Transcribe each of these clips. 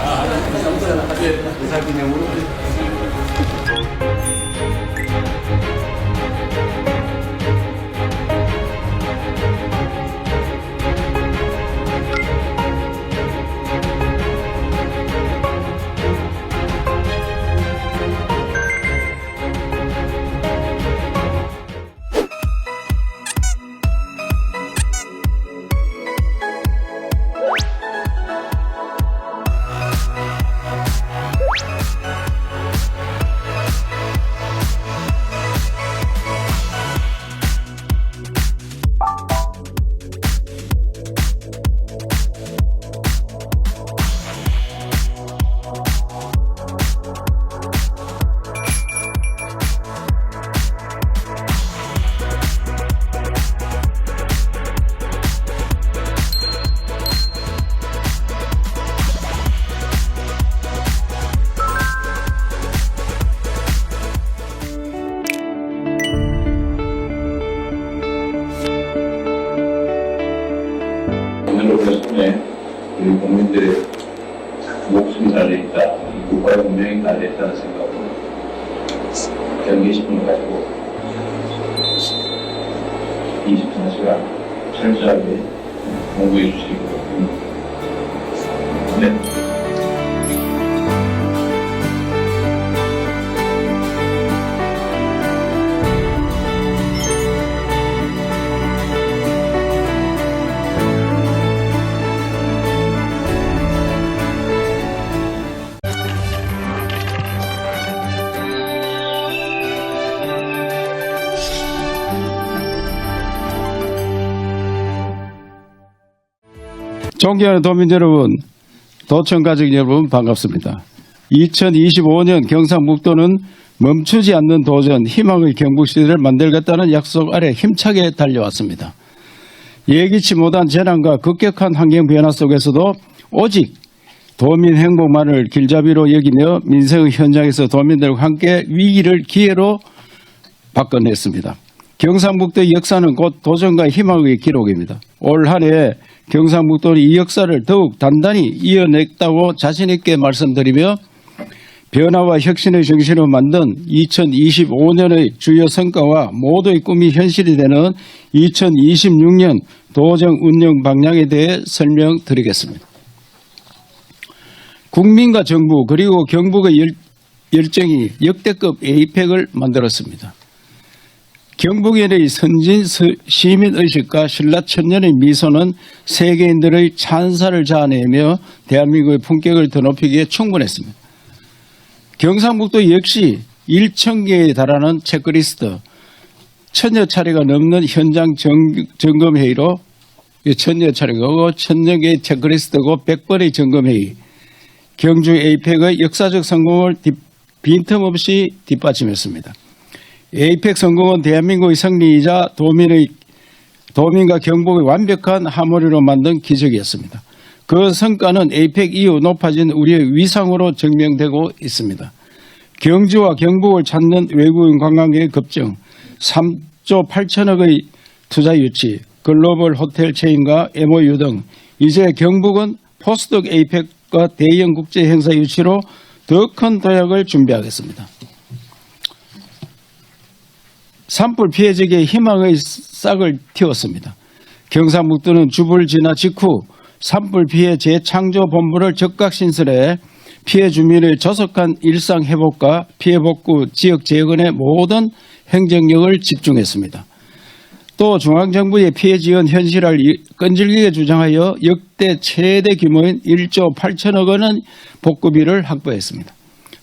아, 감사합니다. 예, 이사 기념으로. 목숨이 달려있다, 이 국가의 운명이 달려있다는 생각으로 경계심을 가지고 24시간 철저하게 공부해 주시기 바랍니다. 네. 존경하는 도민 여러분, 도청 가족 여러분 반갑습니다. 2025년 경상북도는 멈추지 않는 도전, 희망의 경북시대를 만들겠다는 약속 아래 힘차게 달려왔습니다. 예기치 못한 재난과 급격한 환경 변화 속에서도 오직 도민 행복만을 길잡이로 여기며 민생의 현장에서 도민들과 함께 위기를 기회로 바꿔냈습니다. 경상북도의 역사는 곧 도전과 희망의 기록입니다. 올 한해 경상북도는 이 역사를 더욱 단단히 이어냈다고 자신 있게 말씀드리며 변화와 혁신의 정신으로 만든 2025년의 주요 성과와 모두의 꿈이 현실이 되는 2026년 도정 운영 방향에 대해 설명드리겠습니다. 국민과 정부 그리고 경북의 열, 열정이 역대급 에이펙을 만들었습니다. 경북인의 선진 서- 시민의식과 신라 천년의 미소는 세계인들의 찬사를 자아내며 대한민국의 품격을 더 높이기에 충분했습니다. 경상북도 역시 1천 개에 달하는 체크리스트, 천여 차례가 넘는 현장 정, 점검회의로 이 천여 차례고 천여 개의 체크리스트고 100번의 점검회의, 경주 에이펙의 역사적 성공을 뒷- 빈틈없이 뒷받침했습니다. 에이펙 성공은 대한민국의 승리이자 도민의 도민과 경북의 완벽한 하모니로 만든 기적이었습니다. 그 성과는 에이펙 이후 높아진 우리의 위상으로 증명되고 있습니다. 경주와 경북을 찾는 외국인 관광객의 급증, 3조 8천억의 투자 유치, 글로벌 호텔 체인과 MOU 등 이제 경북은 포스트 에이펙과 대형 국제 행사 유치로 더 큰 도약을 준비하겠습니다. 산불 피해지기에 희망의 싹을 틔웠습니다. 경상북도는 주불 지나 직후 산불 피해 재창조 본부를 적각 신설해 피해 주민의 조속한 일상 회복과 피해 복구 지역 재건의 모든 행정력을 집중했습니다. 또 중앙정부의 피해 지원 현실을 이- 끈질기게 주장하여 역대 최대 규모인 1조 8천억 원의 복구비를 확보했습니다.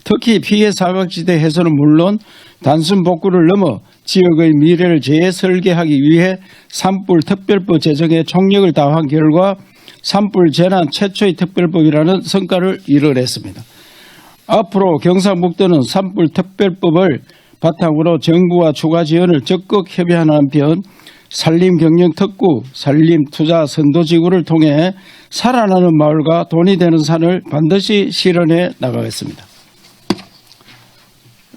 특히 피해 사각지대 해소는 물론 단순 복구를 넘어 지역의 미래를 재설계하기 위해 산불 특별법 제정에 총력을 다한 결과 산불 재난 최초의 특별법이라는 성과를 이뤄냈습니다. 앞으로 경상북도는 산불 특별법을 바탕으로 정부와 추가 지원을 적극 협의하는 한편 산림 경영 특구, 산림 투자 선도지구를 통해 살아나는 마을과 돈이 되는 산을 반드시 실현해 나가겠습니다.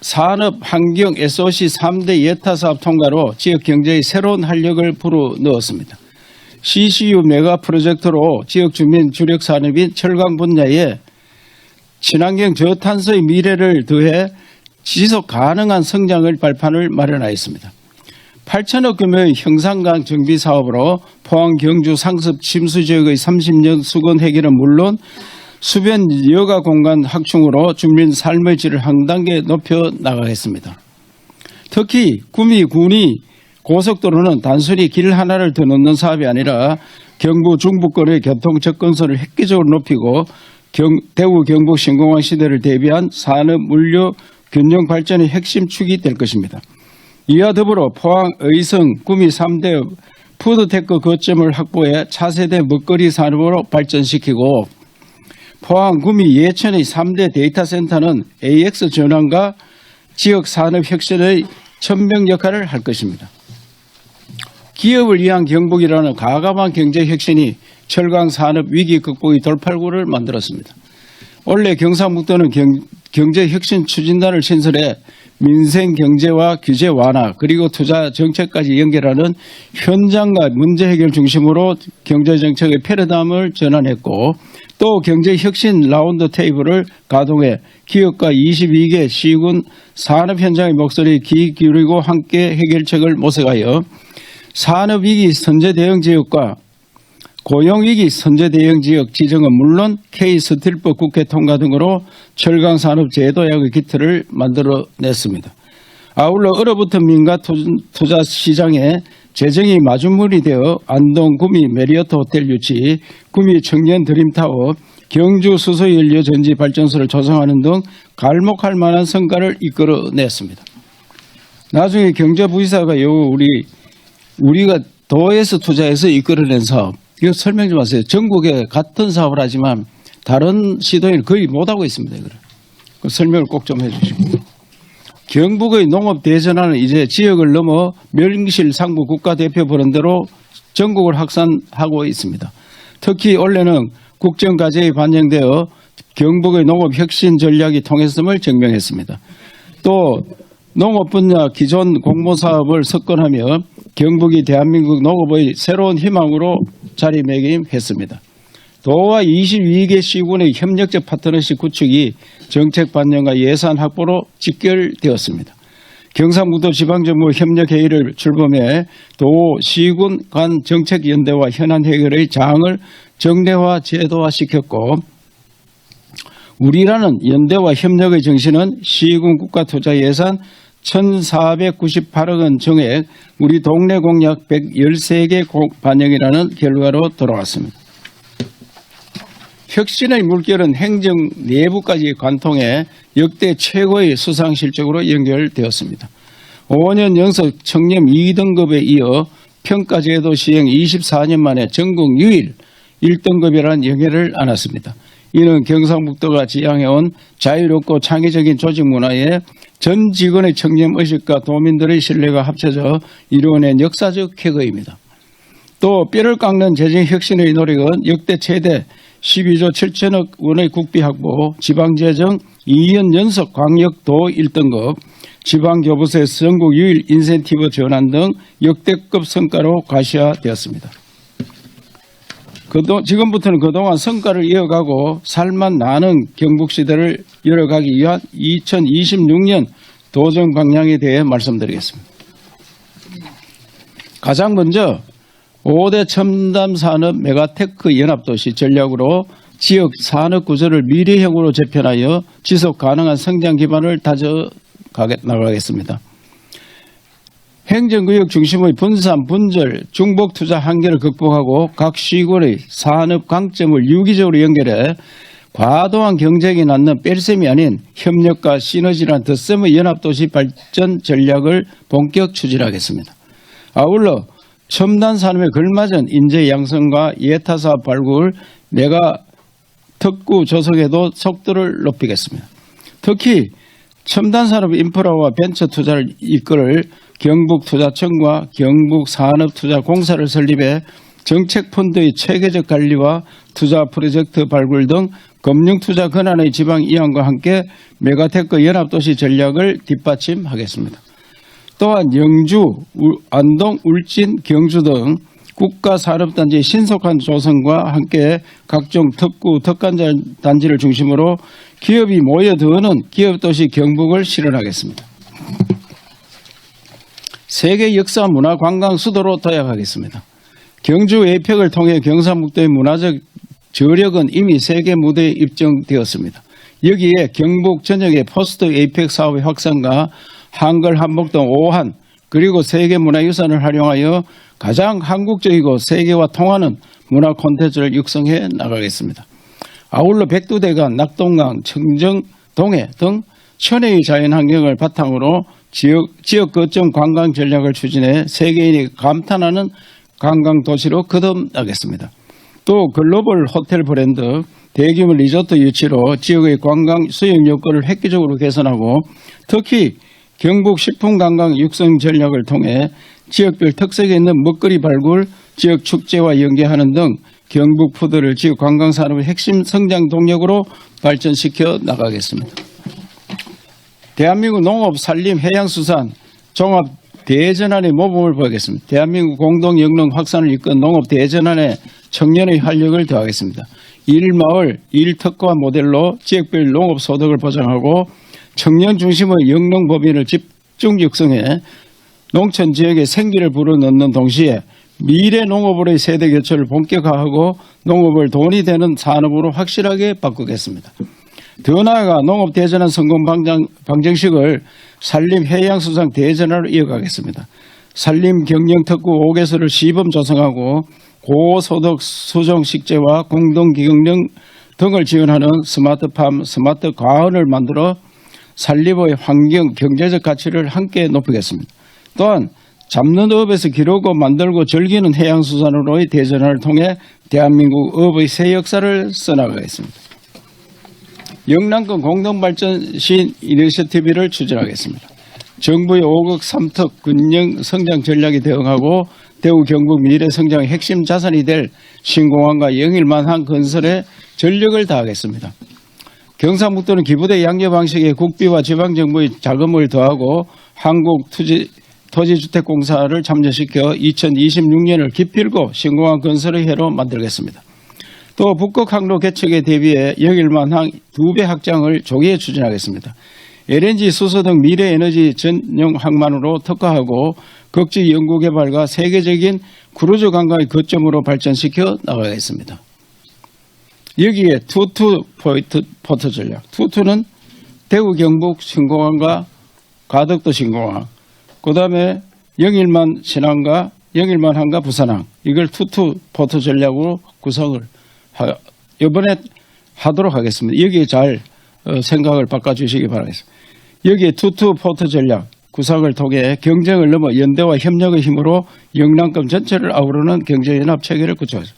산업 환경 SOC 3대 예타 사업 통과로 지역 경제의 새로운 활력을 불어넣었습니다. CCU 메가 프로젝트로 지역 주민 주력 산업인 철강 분야에 친환경 저탄소의 미래를 더해 지속 가능한 성장을 발판을 마련하였습니다. 8천억 규모의 형상강 정비 사업으로 포항 경주 상습 침수 지역의 30년 수건 해결은 물론 수변 여가 공간 확충으로 주민 삶의 질을 한 단계 높여 나가겠습니다. 특히 구미 군이 고속도로는 단순히 길 하나를 더 넣는 사업이 아니라 경부 중부권의 교통 접근성을 획기적으로 높이고 경- 대구 경북 신공항 시대를 대비한 산업 물류 균형 발전의 핵심 축이 될 것입니다. 이와 더불어 포항, 의성, 구미 3대 푸드테크 거점을 확보해 차세대 먹거리 산업으로 발전시키고 포항, 구미, 예천의 3대 데이터 센터는 AX 전환과 지역 산업 혁신의 천명 역할을 할 것입니다. 기업을 위한 경북이라는 가감한 경제 혁신이 철강 산업 위기 극복의 돌팔구를 만들었습니다. 원래 경상북도는 경, 제 혁신 추진단을 신설해 민생 경제와 규제 완화 그리고 투자 정책까지 연결하는 현장과 문제 해결 중심으로 경제 정책의 패러다임을 전환했고 또 경제 혁신 라운드 테이블을 가동해 기업과 22개 시군 산업 현장의 목소리에 귀 기울이고 함께 해결책을 모색하여 산업위기 선제 대응 지역과 고용위기 선제 대응 지역 지정은 물론 K스틸법 국회 통과 등으로 철강 산업 제도약의 기틀을 만들어냈습니다. 아울러 얼어붙은 민가 투- 투자 시장에 재정이 마중물이 되어 안동 구미 메리어트 호텔 유치, 구미 청년 드림타워, 경주 수소연료 전지 발전소를 조성하는 등 갈목할 만한 성과를 이끌어냈습니다. 나중에 경제부의사가 요 우리 우리가 도에서 투자해서 이끌어낸 사업 이거 설명 좀 하세요. 전국에 같은 사업을 하지만 다른 시도에는 거의 못하고 있습니다. 그 설명을 꼭 좀 해주시고. 경북의 농업 대전환은 이제 지역을 넘어 멸실 상부 국가대표 버런대로 전국을 확산하고 있습니다. 특히 올해는 국정과제에 반영되어 경북의 농업 혁신 전략이 통했음을 증명했습니다. 또 농업 분야 기존 공모 사업을 석권하며 경북이 대한민국 농업의 새로운 희망으로 자리매김했습니다. 도와 22개 시군의 협력적 파트너십 구축이 정책 반영과 예산 확보로 직결되었습니다. 경상북도 지방정부 협력회의를 출범해 도 시군 간 정책연대와 현안 해결의 장을 정례화 제도화시켰고 우리라는 연대와 협력의 정신은 시군 국가 투자 예산 1,498억 원 정액 우리 동네 공약 113개 반영이라는 결과로 돌아왔습니다. 혁신의 물결은 행정 내부까지 관통해 역대 최고의 수상 실적으로 연결되었습니다. 5년 연속 청렴 2등급에 이어 평가 제도 시행 24년 만에 전국 유일 1등급이라는 영예를 안았습니다. 이는 경상북도가 지향해온 자유롭고 창의적인 조직 문화에 전 직원의 청렴 의식과 도민들의 신뢰가 합쳐져 이루어낸 역사적 쾌거입니다. 또 뼈를 깎는 재정 혁신의 노력은 역대 최대 12조 7천억 원의 국비 확보, 지방재정 2년 연속 광역도 1등급, 지방교부세 전국 유일 인센티브 전환 등 역대급 성과로 과시화되었습니다. 그동, 지금부터는 그동안 성과를 이어가고 살만 나는 경북시대를 열어가기 위한 2026년 도정 방향에 대해 말씀드리겠습니다. 가장 먼저 5대 첨단 산업 메가테크 연합도시 전략으로 지역 산업 구조를 미래형으로 재편하여 지속 가능한 성장 기반을 다져 나가겠습니다. 행정구역 중심의 분산, 분절, 중복 투자 한계를 극복하고 각 시군의 산업 강점을 유기적으로 연결해 과도한 경쟁이 낳는 뺄셈이 아닌 협력과 시너지란 덧셈의 연합도시 발전 전략을 본격 추진하겠습니다. 아울러 첨단 산업에 걸맞은 인재 양성과 예타 사업 발굴, 내가 특구 조성에도 속도를 높이겠습니다. 특히 첨단 산업 인프라와 벤처 투자를 이끌을 경북 투자청과 경북 산업 투자 공사를 설립해 정책 펀드의 체계적 관리와 투자 프로젝트 발굴 등 금융 투자 권한의 지방 이완과 함께 메가테크 연합 도시 전략을 뒷받침하겠습니다. 또한 영주, 울- 안동, 울진, 경주 등 국가 산업단지의 신속한 조성과 함께 각종 특구, 특간단지를 중심으로 기업이 모여드는 기업도시 경북을 실현하겠습니다. 세계 역사 문화 관광 수도로 도약하겠습니다. 경주 에이펙을 통해 경상북도의 문화적 저력은 이미 세계 무대에 입증되었습니다. 여기에 경북 전역의 포스트 에이펙 사업의 확산과 한글 한복 등 오한 그리고 세계 문화유산을 활용하여 가장 한국적이고 세계와 통하는 문화 콘텐츠를 육성해 나가겠습니다. 아울러 백두대간, 낙동강, 청정, 동해 등 천혜의 자연 환경을 바탕으로 지역, 지역 거점 관광 전략을 추진해 세계인이 감탄하는 관광 도시로 거듭나겠습니다. 또 글로벌 호텔 브랜드, 대규모 리조트 유치로 지역의 관광 수용 여건을 획기적으로 개선하고 특히 경북 식품관광 육성 전략을 통해 지역별 특색이 있는 먹거리 발굴, 지역 축제와 연계하는 등 경북 푸드를 지역 관광 산업의 핵심 성장 동력으로 발전시켜 나가겠습니다. 대한민국 농업, 산림, 해양수산, 종합 대전환의 모범을 보이겠습니다. 대한민국 공동 영농 확산을 이끈 농업 대전환에 청년의 활력을 더하겠습니다. 일마을, 일특화 모델로 지역별 농업 소득을 보장하고 청년 중심의 영농 법인을 집중 육성해 농촌 지역에 생기를 불어넣는 동시에 미래 농업으로의 세대 교체를 본격화하고 농업을 돈이 되는 산업으로 확실하게 바꾸겠습니다. 더 나아가 농업 대전환 성공 방정, 방정식을 산림 해양수상 대전환으로 이어가겠습니다. 산림 경영 특구 5개소를 시범 조성하고 고소득 수종 식재와 공동 기경령 등을 지원하는 스마트팜, 스마트 과언을 만들어 산림의 환경, 경제적 가치를 함께 높이겠습니다. 또한 잡는 업에서 기르고 만들고 즐기는 해양수산으로의 대전환을 통해 대한민국 업의 새 역사를 써나가겠습니다. 영남권 공동발전 시 이니셔티브를 추진하겠습니다. 정부의 5억 3특 근영 성장 전략에 대응하고 대우 경북 미래 성장의 핵심 자산이 될 신공항과 영일만한 건설에 전력을 다하겠습니다. 경상북도는 기부대 양녀 방식의 국비와 지방정부의 자금을 더하고 한국 투지, 토지주택공사를 참여시켜 2026년을 기필고 신공항 건설의 해로 만들겠습니다. 또 북극 항로 개척에 대비해 영일만항 두 배 확장을 조기에 추진하겠습니다. LNG 수소 등 미래 에너지 전용 항만으로 특화하고 극지 연구개발과 세계적인 크루즈 관광의 거점으로 발전시켜 나가겠습니다. 여기에 투투 포인트 포트 전략. 투투는 대구 경북 신공항과 가덕도 신공항, 그 다음에 영일만 신항과 영일만 항과 부산항 이걸 투투 포트 전략으로 구성을 하, 이번에 하도록 하겠습니다. 여기에 잘 어, 생각을 바꿔주시기 바라겠습니다. 여기에 투투 포트 전략 구상을 통해 경쟁을 넘어 연대와 협력의 힘으로 영남권 전체를 아우르는 경제연합 체계를 구축하죠.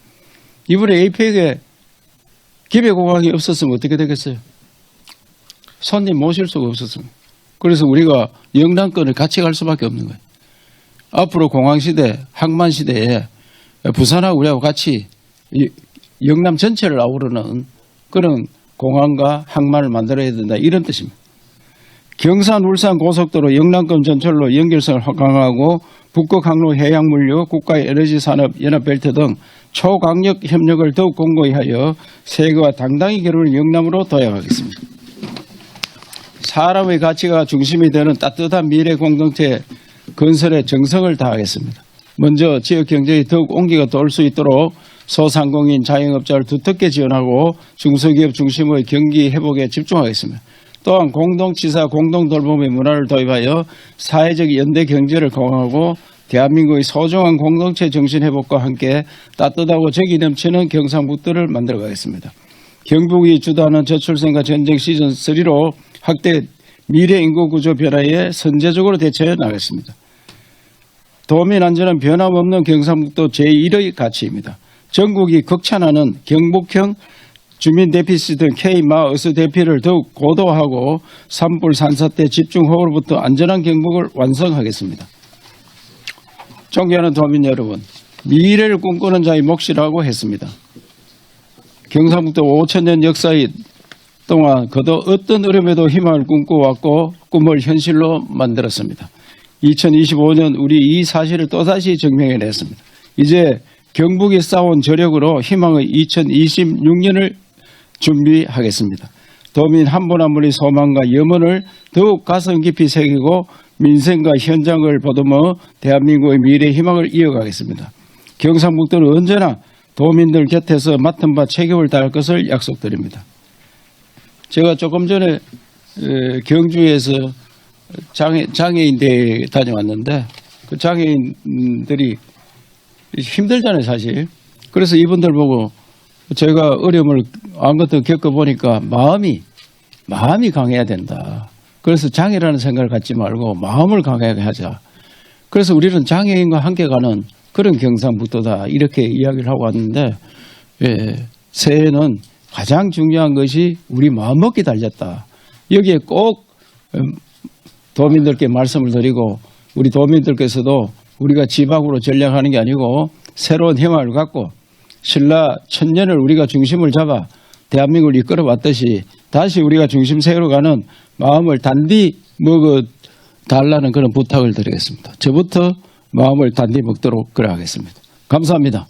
이번에 APEC에 기배공항이 없었으면 어떻게 되겠어요? 손님 모실 수가 없었습니다. 그래서 우리가 영남권을 같이 갈 수밖에 없는 거예요. 앞으로 공항시대, 항만시대에 부산하고 우리하고 같이 이 영남 전체를 아우르는 그런 공항과 항만을 만들어야 된다 이런 뜻입니다. 경산 울산 고속도로 영남권 전철로 연결성을 확강하고 북극 항로 해양물류 국가 에너지 산업 연합 벨트 등 초강력 협력을 더욱 공고히 하여 세계와 당당히 겨루는 영남으로 도약하겠습니다. 사람의 가치가 중심이 되는 따뜻한 미래 공동체 건설에 정성을 다하겠습니다. 먼저 지역 경제에 더욱 온기가 돌 수 있도록 소상공인 자영업자를 두텁게 지원하고 중소기업 중심의 경기 회복에 집중하겠습니다. 또한 공동치사 공동돌봄의 문화를 도입하여 사회적 연대 경제를 강화하고 대한민국의 소중한 공동체 정신 회복과 함께 따뜻하고 적이 넘치는 경상북도를 만들어 가겠습니다. 경북이 주도하는 저출생과 전쟁 시즌 3로 확대 미래 인구 구조 변화에 선제적으로 대처해 나가겠습니다. 도민 안전은 변함없는 경상북도 제1의 가치입니다. 전국이 극찬하는 경북형 주민 대피시스 등 K마 어스 대피를 더욱 고도화하고 산불 산사 태 집중호우로부터 안전한 경북을 완성하겠습니다. 존경하는 도민 여러분, 미래를 꿈꾸는 자의 몫이라고 했습니다. 경상북도 5천년 역사의 동안 그도 어떤 어려움에도 희망을 꿈꿔왔고 꿈을 현실로 만들었습니다. 2025년 우리 이 사실을 또다시 증명해냈습니다. 이제 경북이 쌓아온 저력으로 희망의 2026년을 준비하겠습니다. 도민 한 분 한 분의 소망과 염원을 더욱 가슴 깊이 새기고 민생과 현장을 보듬어 대한민국의 미래 희망을 이어가겠습니다. 경상북도는 언제나 도민들 곁에서 맡은 바 책임을 다할 것을 약속드립니다. 제가 조금 전에 에, 경주에서 장애, 장애인대에 다녀왔는데 그 장애인들이 힘들잖아요, 사실. 그래서 이분들 보고 제가 어려움을 아무것도 겪어보니까 마음이, 마음이 강해야 된다. 그래서 장애라는 생각을 갖지 말고 마음을 강하게 하자. 그래서 우리는 장애인과 함께 가는 그런 경상북도다. 이렇게 이야기를 하고 왔는데, 예, 새해는 가장 중요한 것이 우리 마음먹기 달렸다. 여기에 꼭 음, 도민들께 말씀을 드리고 우리 도민들께서도 우리가 집 밖으로 전략하는 게 아니고 새로운 희망을 갖고 신라 천년을 우리가 중심을 잡아 대한민국을 이끌어 왔듯이 다시 우리가 중심 세우러 가는 마음을 단디 먹어 달라는 그런 부탁을 드리겠습니다. 저부터 마음을 단디 먹도록 그래 하겠습니다. 감사합니다.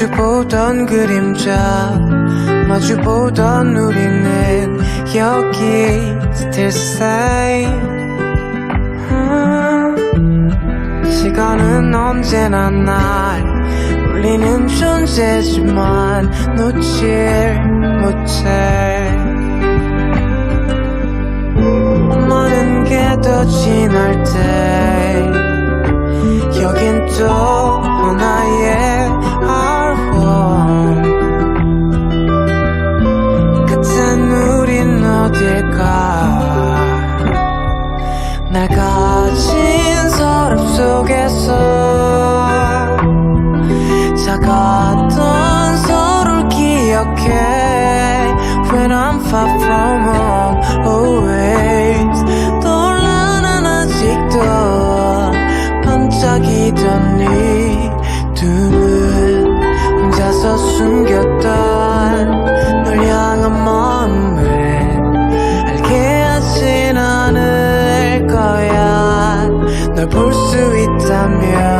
마주보던 그림자 마주보던 우리는 여기 still same 음, 시간은 언제나 날 울리는 존재지만 놓질 못해. 많은 게 더 지날 때 여긴 또 하나의 어딜까 날 가진 서랍 속에서 작았던 서로를 기억해. When I'm far from home 볼 수 있다면